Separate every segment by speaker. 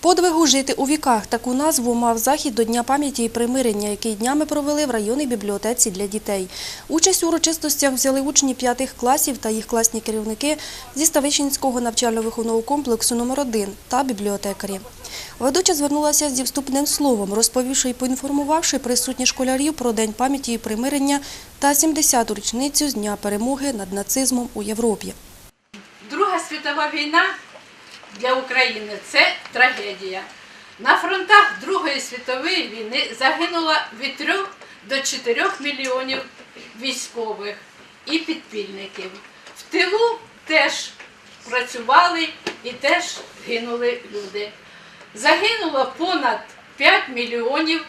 Speaker 1: Подвигу жити у віках таку назву мав захід до Дня пам'яті і примирення, який днями провели в районній бібліотеці для дітей. Участь у урочистостях взяли учні п'ятих класів та їх класні керівники зі Ставищенського навчально-виховного комплексу номер 1 та бібліотекарі. Ведуча звернулася зі вступним словом, розповівши і поінформувавши присутніх школярів про День пам'яті і примирення та 70-ту річницю з дня перемоги над нацизмом у Європі.
Speaker 2: Друга світова війна для України це трагедія. На фронтах Другої світової війни загинуло від 3 до 4 мільйонів військових і підпільників. В тилу теж працювали і теж гинули люди. Загинуло понад 5 мільйонів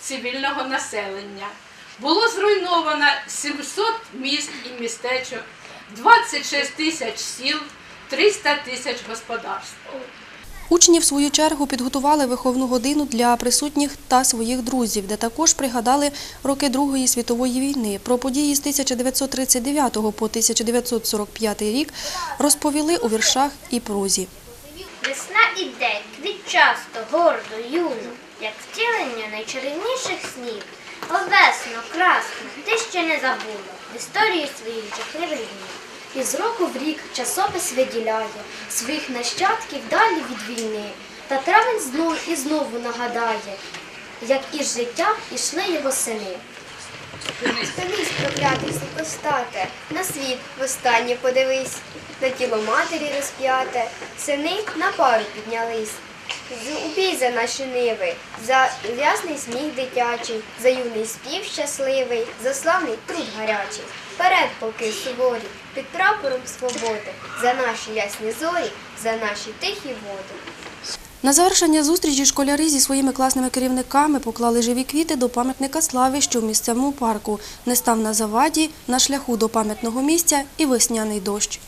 Speaker 2: цивільного населення. Було зруйновано 700 міст і містечок, 26 тисяч сіл, 300 тисяч господарств.
Speaker 1: Учні, в свою чергу, підготували виховну годину для присутніх та своїх друзів, де також пригадали роки Другої світової війни. Про події з 1939 по 1945 рік розповіли у віршах і прозі.
Speaker 3: Весна іде, квітчасто, гордо, юно, як втілення найчарівніших снів. О, весно, красно, ти ще не забула в історії своїх жахливих днів.
Speaker 4: Із року в рік часопис виділяє своїх нащадків далі від війни. Та травень знов і знову нагадає, як із життя ішли його сини.
Speaker 5: Станись, проклятий супостате, на світ востаннє подивись, на тіло матері розп'яте, сини на пару піднялись. З- Убій за наші ниви, за ясний сміх дитячий, за юний спів щасливий, за славний труд гарячий. Перед полки суворі, під прапором свободи, за наші ясні зорі, за наші тихі води.
Speaker 1: На завершення зустрічі школяри зі своїми класними керівниками поклали живі квіти до пам'ятника слави, що в місцевому парку не став на заваді, на шляху до пам'ятного місця і весняний дощ.